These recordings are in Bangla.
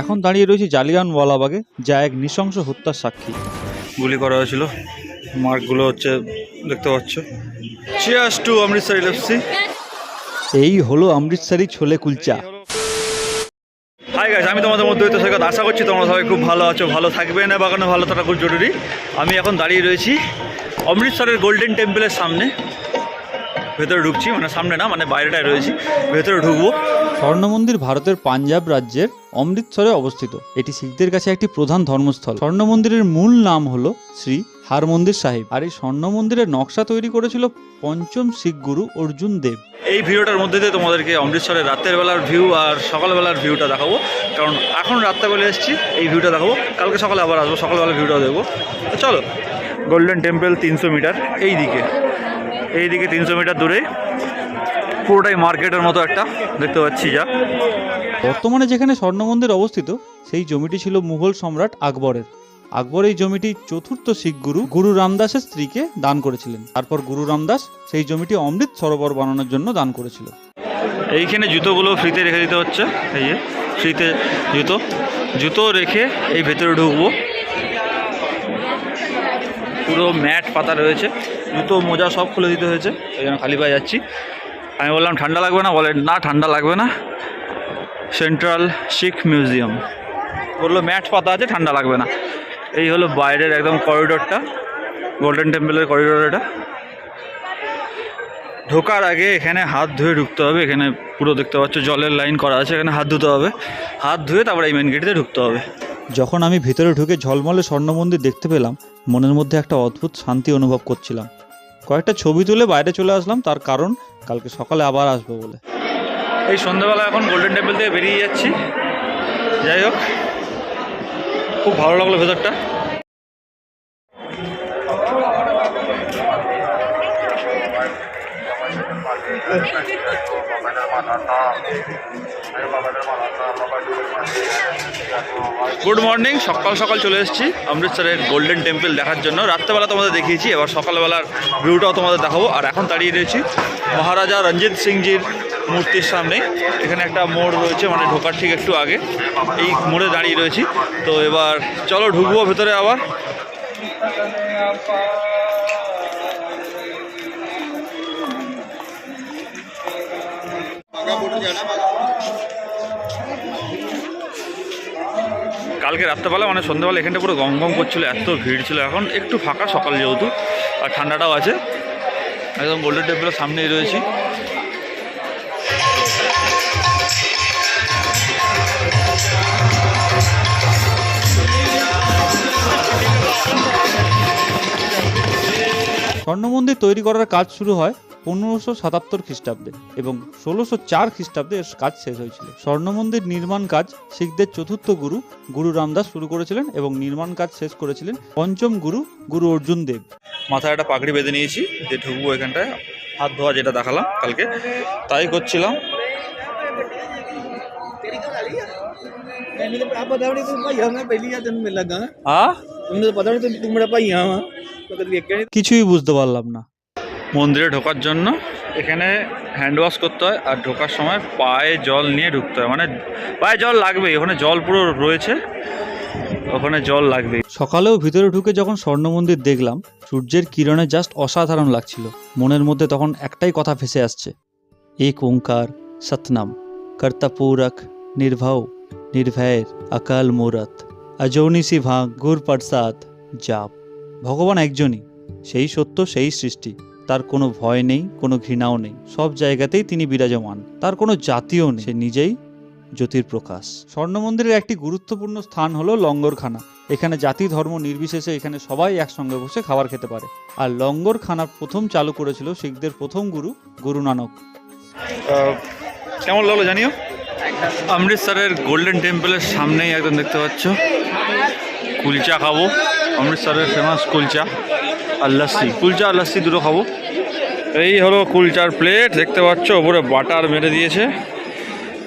এখন দাঁড়িয়ে রয়েছে জালিয়ানওয়ালাবাগে যা এক নৃশংস হত্যার সাক্ষী। গুলি করা হয়েছিল। মার্কগুলো হচ্ছে দেখতে পাচ্ছ। চিয়ার্স টু অমৃতসর ইলেপসি এই হলো অমৃতসারি ছোলে কুলচা। হাই গাছ আমি তোমাদের মধ্যবিত্ত সৈকত আশা করছি তোমরা সবাই খুব ভালো আছো ভালো থাকবে। না বাগানে ভালো থাকা খুব জরুরি। আমি এখন দাঁড়িয়ে রয়েছি অমৃতসরের গোল্ডেন টেম্পলের সামনে। ভেতরে ঢুকছি মানে সামনে না মানে বাইরেটায় রয়েছি ভেতরে ঢুকবো। স্বর্ণ মন্দির ভারতের পাঞ্জাব রাজ্যের অমৃতসরে অবস্থিত। এটি শিখদের কাছে একটি প্রধান ধর্মস্থল। স্বর্ণ মন্দিরের মূল নাম হলো শ্রী হারমন্দির সাহেব আর এই স্বর্ণ মন্দিরের নকশা তৈরি করেছিল পঞ্চম শিখ গুরু অর্জুন দেব। এই ভিডিওটার মধ্যে দিয়ে তোমাদেরকে অমৃতসরের রাতের বেলার ভিউ আর সকালবেলার ভিউটা দেখাবো। কারণ এখন রাত্রেবেলা এসেছি এই ভিউটা দেখাবো। কালকে সকালে আবার আসব সকালবেলা ভিউটা দেখব। তো চলো গোল্ডেন টেম্পল তিনশো মিটার এই দিকে এই দিকে তিনশো মিটার দূরে। পুরোটাই মার্কেটের মতো একটা দেখতে পাচ্ছি যা। বর্তমানে যেখানে স্বর্ণ মন্দির অবস্থিত সেই জমিটি ছিল মুঘল সম্রাট আকবরের। আকবর এই জমিটি চতুর্থ শিখ গুরু গুরু রামদাসের স্ত্রীকে দান করেছিলেন। তারপর গুরু রামদাস সেই জমিটি অমৃত সরোবর বানানোর জন্য দান করেছিল। এইখানে জুতোগুলো ফ্রিতে রেখে দিতে হচ্ছে। এই যে ফ্রিতে জুতো। জুতো রেখে এই ভেতরে ঢুকবো। পুরো ম্যাট পাতা রয়েছে। জুতো, মোজা সব খুলে দিতে হয়েছে। এই জন্য খালি পায়ে যাচ্ছি। আমি বললাম, ঠান্ডা লাগবে না? বলে, না, ঠান্ডা লাগবে না। Central Sikh museum. বলল, ম্যাট পাতা আছে, ঠান্ডা লাগবে না। এই হলো বাইরের একদম করিডোরটা। গোল্ডেন টেম্পলের করিডোর এটা। ঢোকার আগে এখানে হাত ধুয়ে ঢুকতে হবে। এখানে পুরো দেখতে পাচ্ছ, জলের লাইন করা আছে। এখানে হাত ধুতে হবে। হাত ধুয়ে তারপরে এই মেন গেটে ঢুকতে হবে। যখন আমি ভিতরে ঢুকে ঝলমলে স্বর্ণমন্দির দেখতে পেলাম, মনের মধ্যে একটা অদ্ভুত শান্তি অনুভব করছিলাম। কয়েকটা ছবি তুলে বাইরে চলে আসলাম, তার কারণ কালকে সকালে আবার আসব বলে। এই সন্ধ্যাবেলা এখন গোল্ডেন টেম্পল থেকে বেরিয়ে যাচ্ছি। যাই হোক, খুব ভালো লাগল ভেতরটা। গুড মর্নিং সকাল সকাল চলে এসেছি অমৃতসরের গোল্ডেন টেম্পল দেখার জন্য। রাত্রেবেলা তোমাদের দেখিয়েছি, এবার সকালবেলার ভিউটাও তোমাদের দেখাবো। আর এখন দাঁড়িয়ে রয়েছি মহারাজা রঞ্জিত সিংজির মূর্তির সামনে। এখানে একটা মোড় রয়েছে মানে ঢোকার ঠিক একটু আগে। এই মোড়ে দাঁড়িয়ে রয়েছি। তো এবার চলো, ঢুকবো ভেতরে আবার। কালকে রাত্রেবেলা মানে সন্ধ্যাবেলা এখানটা পুরো গম গম করছিল, এত ভিড় ছিল। এখন একটু ফাঁকা সকাল যেহেতু, আর ঠান্ডাটাও আছে। একদম গোল্ডেন টেম্পলের সামনেই রয়েছি। স্বর্ণ মন্দির তৈরি করার কাজ শুরু হয় পনেরোশো সাতাত্তর খ্রিস্টাব্দে এবং ষোলোশো চার খ্রিস্টাব্দে এর কাজ শেষ হয়েছিল স্বর্ণ মন্দির নির্মাণ কাজ শিখদের চতুর্থ গুরু গুরু রামদাস শুরু করেছিলেন এবং নির্মাণ কাজ শেষ করেছিলেন পঞ্চম গুরু গুরু অর্জুন দেব মাথায় একটা পাগড়ি বেঁধে নিয়েছি যে ঢুকবো এখানটায় হাত ধোয়া যেটা দেখালাম কালকে তাই করছিলাম ਮੈਨੂੰ ਤਾਂ ਭਰਾ ਪਤਾ ਵੀ ਨਹੀਂ ਤੂੰ ਭਾਈਆ ਮੈਂ ਪਹਿਲੀ ਵਾਰ ਤੈਨੂੰ ਮਿਲ ਲੱਗਾ আ ਮੈਨੂੰ ਤਾਂ ਪਤਾ ਵੀ ਤੂੰ ਤੂੰ ਮੇਰਾ ਭਾਈਆ ਵਾ ਮੈਂ ਕਦੇ ਵੇਖਿਆ ਨਹੀਂ কিছুই বুঝতে পারলাম না মন্দিরে ঢোকার জন্য। এখানে হ্যান্ড ওয়াশ করতে হয় আর ঢোকার সময় পায়ে জল নিয়ে ঢুকতে হয়। মানে পায়ে জল লাগবেই, ওখানে জল পুরো রয়েছে। ওখানে জল লাগবেই। সকালেও ভিতরে ঢুকে যখন স্বর্ণ মন্দির দেখলাম, সূর্যের কিরণে জাস্ট অসাধারণ লাগছিল। মনের মধ্যে তখন একটাই কথা ভেসে আসছে। এক ওঙ্কার সতনাম কর্তাপূরক নির্ভাও, নির্ভয়ের আকাল মুরত। অজৌনিসি ভাগ গুর প্রসাদ জাপ। ভগবান একজনই, সেই সত্য, সেই সৃষ্টি। তার কোনো ভয় নেই কোনো ঘৃণাও নেই। সব জায়গাতেই তিনি বিরাজমান। তার কোনো জাতীয় নেই। সে নিজেই জ্যোতির প্রকাশ স্বর্ণ মন্দিরের একটি গুরুত্বপূর্ণ স্থান হলো লঙ্গরখানা। এখানে জাতি ধর্ম নির্বিশেষে এখানে সবাই একসঙ্গে বসে খাবার খেতে পারে। আর লঙ্গরখানা প্রথম চালু করেছিল শিখদের প্রথম গুরু গুরু নানক। কেমন লাগল জানিও? অমৃতসরের গোল্ডেন টেম্পলের সামনেই একদম দেখতে পাচ্ছ। কুলচা খাব। অমৃতসরের ফেমাস কুলচা। আর লস্যি, কুলচা আর লস্যি দুটো খাব। এই হলো কুলচার প্লেট, দেখতে পাচ্ছ ওপরে বাটার মেরে দিয়েছে,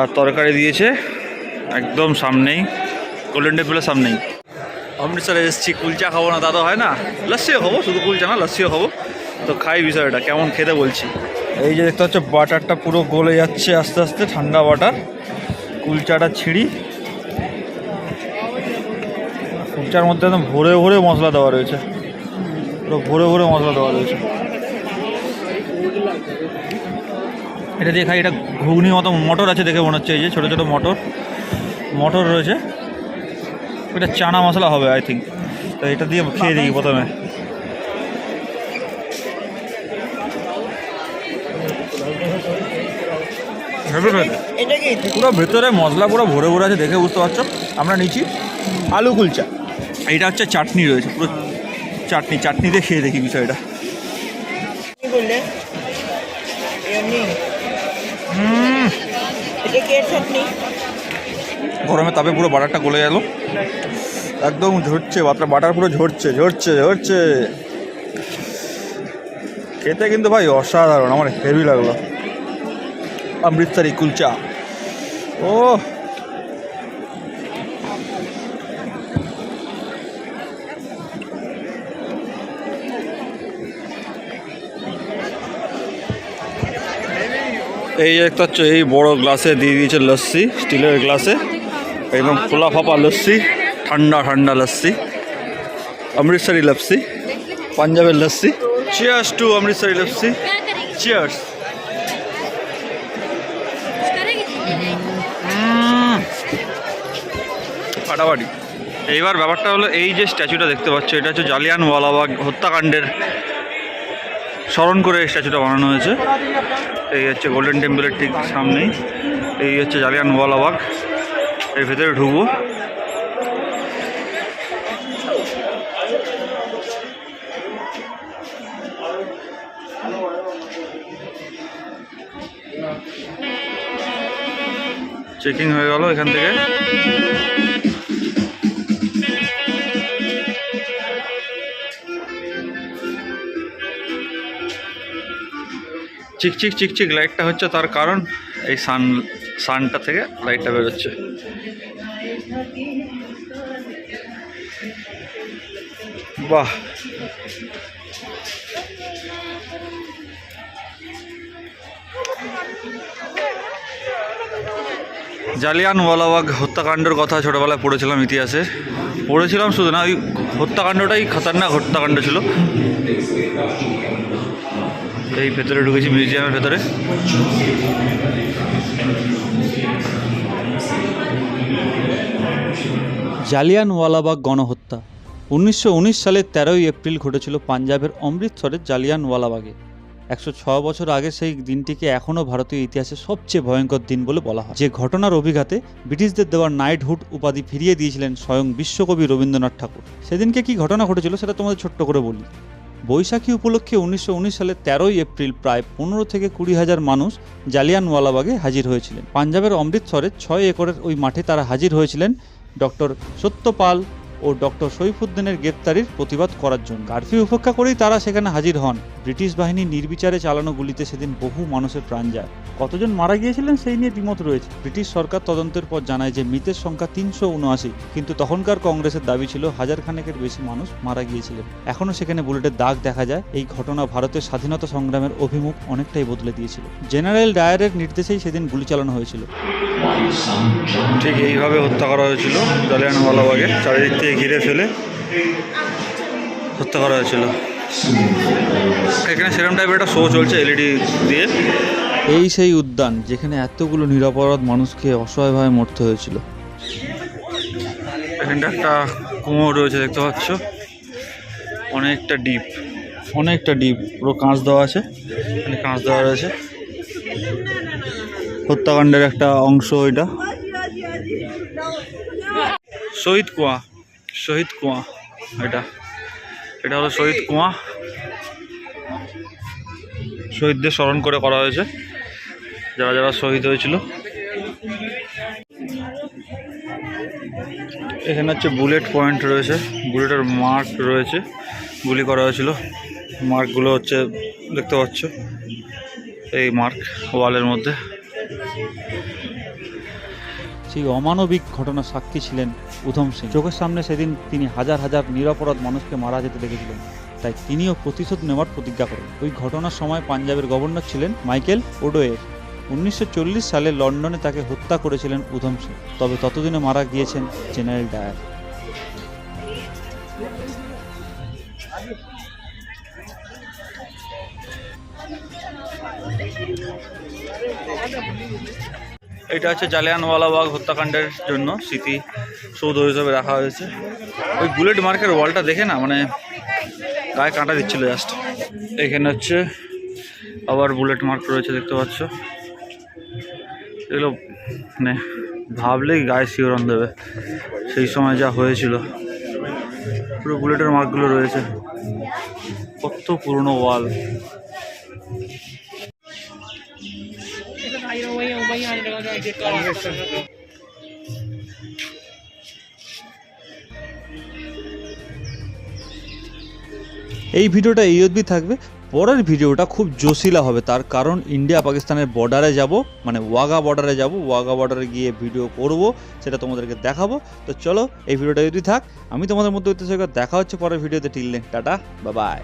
আর তরকারি দিয়েছে, একদম সামনেই গোল্ডেন টেম্পলের সামনেই। অমৃতসরে এসেছি, কুলচা খাব না, দাদা, হয় না? লস্যিও খাব, শুধু কুলচা না, লস্যিও খাব। তো খাই বিষয়টা, কেমন খেতে বলছি। এই যে দেখতে পাচ্ছ, বাটারটা পুরো গলে যাচ্ছে আস্তে আস্তে, ঠান্ডা বাটার, কুলচাটা ছিঁড়ি। কুলচার মধ্যে একদম ভরে ভরে মশলা দেওয়া রয়েছে। ভরে ভরে মশলা দেওয়া রয়েছে। এটা দিয়ে খাই এটা ঘুগনি মতো মটর আছে দেখে মনে হচ্ছে এই যে ছোটো ছোটো মটর। মটর রয়েছে। এটা চানা মশলা হবে আই থিঙ্ক তো এটা দিয়ে খেয়ে দেখি প্রথমে। পুরো ভেতরে মশলা পুরো ভরে ভরে আছে দেখে বুঝতে পারছ? আমরা নিচ্ছি আলু কুলচা। এইটা হচ্ছে চাটনি রয়েছে পুরো চাটনি চাটনি দিয়ে খেয়ে দেখি বিষয়টা। গরমে তাপে পুরো বাটারটা গলে গেল। একদম ঝরছে বাটার বাটার পুরো ঝরছে ঝরছে ঝরছে। খেতে কিন্তু ভাই অসাধারণ আমার হেভি লাগল। অমৃতসরি কুলচা। ও এই একটা হচ্ছে এই বড় গ্লাসে দিয়ে দিয়েছে লস্যি, স্টিলের গ্লাসে। একদম খোলা ফাপা লস্যি, ঠান্ডা ঠান্ডা লস্যি। অমৃতসরি লস্যি, পাঞ্জাবের lassi. Cheers to Amritsari lassi. Cheers ফাটাফাটি। এইবার ব্যাপারটা হলো, এই যে স্ট্যাচুটা দেখতে পাচ্ছ, এটা হচ্ছে জালিয়ান জালিয়ানওয়ালাবাগ হত্যাকাণ্ডের স্মরণ করে স্ট্যাচুটা বানানো হয়েছে। এই হচ্ছে গোল্ডেন টেম্পলের ঠিক সামনেই। এই হচ্ছে জালিয়ানওয়ালাবাগ এর ভেতরে ঢুকবো। চেকিং হয়ে গেল এখান থেকে। চিকচিক চিকচিক লাইটটা হচ্ছে তার কারণ এই সান সানটা থেকে লাইটটা বেরোচ্ছে। বাহ। জালিয়ানওয়ালাবাগ হত্যাকাণ্ডের কথা ছোটোবেলায় পড়েছিলাম ইতিহাসে। পড়েছিলাম শুধু না, ওই হত্যাকাণ্ডটাই খতরনাক হত্যাকাণ্ড ছিল। এই ভেতরে ঢুকেছি মিউজিয়ামের ভেতরে। জালিয়ানওয়ালাবাগ গণহত্যা। উনিশশো উনিশ সালের তেরোই এপ্রিল ঘটেছিল পাঞ্জাবের অমৃতসরের জালিয়ানওয়ালাবাগে। একশো ছ বছর আগে সেই দিনটিকে এখনও ভারতীয় ইতিহাসে সবচেয়ে ভয়ঙ্কর দিন বলে বলা হয়। যে ঘটনার অভিঘাতে ব্রিটিশদের দেওয়া নাইটহুড উপাধি ফিরিয়ে দিয়েছিলেন স্বয়ং বিশ্বকবি রবীন্দ্রনাথ ঠাকুর। সেদিনকে কি ঘটনা ঘটেছিল সেটা তোমাদের ছোট্ট করে বলি। বৈশাখী উপলক্ষে উনিশশো উনিশ সালে তেরোই এপ্রিল প্রায় পনেরো থেকে কুড়ি হাজার মানুষ জালিয়ানওয়ালাবাগে হাজির হয়েছিলেন। পাঞ্জাবের অমৃতসরের ছয় একরের ওই মাঠে তারা হাজির হয়েছিলেন ডক্টর সত্যপাল ও ডক্টর সৈফুদ্দিনের গ্রেপ্তারির প্রতিবাদ করার জন্য। কারফিউ উপেক্ষা করেই তারা সেখানে হাজির হন। ব্রিটিশ বাহিনী নির্বিচারে চালানো গুলিতে সেদিন বহু মানুষের প্রাণ যায়। কতজন মারা গিয়েছিলেন সেই নিয়ে দ্বিমত রয়েছে। ব্রিটিশ সরকার তদন্তের পর জানায় যে মৃতের সংখ্যা তিনশো উনআশি, কিন্তু তখনকার কংগ্রেসের দাবি ছিল হাজার খানেকের বেশি মানুষ মারা গিয়েছিলেন। এখনও সেখানে বুলেটের দাগ দেখা যায়। এই ঘটনা ভারতের স্বাধীনতা সংগ্রামের অভিমুখ অনেকটাই বদলে দিয়েছিল। জেনারেল ডায়ারের নির্দেশেই সেদিন গুলি চালানো হয়েছিল। ঠিক এইভাবে হত্যা করা হয়েছিল, জালিয়ানওয়ালাবাগে। চারিদিক থেকে ঘিরে ফেলে হত্যা করা হয়েছিল। এখানে সেরকম টাইপের একটা শো চলছে এলইডি দিয়ে। এই সেই উদ্যান যেখানে এতগুলো নিরাপরাধ মানুষকে অসহায়ভাবে মরতে হয়েছিল। এখানটা একটা কুমোর রয়েছে দেখতে পাচ্ছ। অনেকটা ডিপ অনেকটা ডিপ পুরো কাঁচ দেওয়া আছে। এখানে কাঁচ দেওয়া রয়েছে। হত্যাকাণ্ডের একটা অংশ এটা। শহীদ কুয়া। শহীদ কুয়া, এটা। এটা হলো শহীদ কুয়া। শহীদদের স্মরণ করে করা হয়েছে, যারা যারা শহীদ হয়েছিল। এখানে হচ্ছে বুলেট পয়েন্ট রয়েছে, বুলেটের মার্ক রয়েছে, গুলি করা হয়েছিল। মার্কগুলো হচ্ছে, দেখতে পাচ্ছ, এই মার্ক, ওয়ালের মধ্যে। সেই অমানবিক ঘটনার সাক্ষী ছিলেন উধম সিং। চোখের সামনে সেদিন তিনি হাজার হাজার নিরাপরাধ মানুষকে মারা যেতে দেখেছিলেন। তাই তিনিও প্রতিশোধ নেওয়ার প্রতিজ্ঞা করেন। ওই ঘটনার সময় পাঞ্জাবের গভর্নর ছিলেন মাইকেল ওডোয়ের। উনিশশো চল্লিশ সালে লন্ডনে তাকে হত্যা করেছিলেন উধম সিং। তবে ততদিনে মারা গিয়েছেন জেনারেল ডায়ার। এটা হচ্ছে জালিয়ানওয়ালাবাগ হত্যাকাণ্ডের জন্য স্মৃতি সৌধ হিসেবে রাখা হয়েছে। ওই বুলেট মার্কের ওয়ালটা দেখে না? মানে গায়ে কাঁটা দিচ্ছিল জাস্ট এখানে হচ্ছে আবার বুলেট মার্ক রয়েছে, দেখতে পাচ্ছ? এগুলো মানে ভাবলেই গায়ে শিওরণ দেবে। সেই সময় যা হয়েছিল। পুরো বুলেটের মার্কগুলো রয়েছে। কত পুরনো ওয়াল। এই ভিডিওটা এই অবধি থাকবে। পরের ভিডিওটা খুব জোশিলা হবে, তার কারণ ইন্ডিয়া পাকিস্তানের বর্ডারে যাব মানে ওয়াগা বর্ডারে যাব, ওয়াগা বর্ডারে গিয়ে ভিডিও করব, সেটা তোমাদেরকে দেখাবো। তো চলো, এই ভিডিওটা যদি থাক, আমি তোমাদের মধ্যে দেখা হচ্ছে পরের ভিডিওতে। টিল টাটা বা বাই